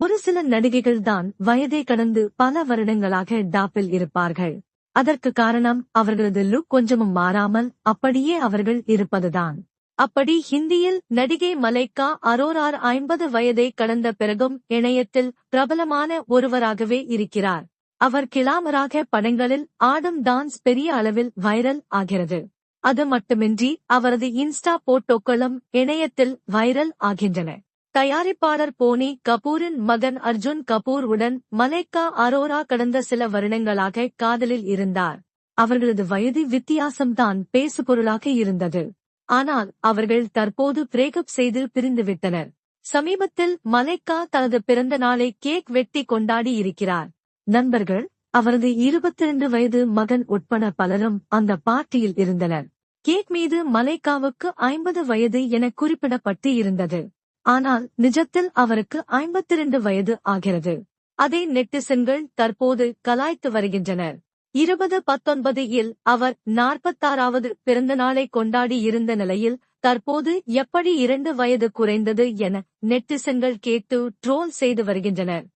ஒரு சில நடிகைகள் தான் வயதை கடந்து பல வருடங்களாக டாப்பில் இருப்பார்கள். அதற்கு காரணம் அவர்களது லுக் கொஞ்சமும் மாறாமல் அப்படியே அவர்கள் இருப்பதுதான். அப்படி ஹிந்தியில் நடிகை மலைக்கா அரோரார் ஐம்பது வயதை கடந்த பிறகும் இணையத்தில் பிரபலமான ஒருவராகவே இருக்கிறார். அவர் கிளாமராக படங்களில் ஆடும் டான்ஸ் பெரிய அளவில் வைரல் ஆகிறது. அது மட்டுமின்றி அவரது இன்ஸ்டா போட்டோக்களும் இணையத்தில் வைரல் ஆகின்றன. தயாரிப்பாளர் போனி கபூரின் மகன் அர்ஜுன் கபூர் உடன் மலைக்கா அரோரா கடந்த சில வருடங்களாக காதலில் இருந்தார். அவர்களது வயது வித்தியாசம்தான் பேசுபொருளாக இருந்தது. ஆனால் அவர்கள் தற்போது பிரேக்கப் செய்து பிரிந்துவிட்டனர். சமீபத்தில் மலைக்கா தனது பிறந்த நாளை கேக் வெட்டி கொண்டாடி இருக்கிறார். நண்பர்கள் அவரது இருபத்திரண்டு வயது மகன் உட்பட பலரும் அந்த பார்ட்டியில் இருந்தனர். கேக் மீது மலைக்காவுக்கு ஐம்பது வயது என குறிப்பிடப்பட்டு இருந்தது. ஆனால் நிஜத்தில் அவருக்கு ஐம்பத்தி இரண்டு வயது ஆகிறது. அதை நெட்டிசன்கள் தற்போது கலாய்த்து வருகின்றனர். இருபது பத்தொன்பது இல் அவர் நாற்பத்தாறாவது பிறந்த நாளை கொண்டாடி இருந்த நிலையில் தற்போது எப்படி இரண்டு வயது குறைந்தது என நெட்டிசன்கள் கேட்டு ட்ரோல் செய்து வருகின்றனர்.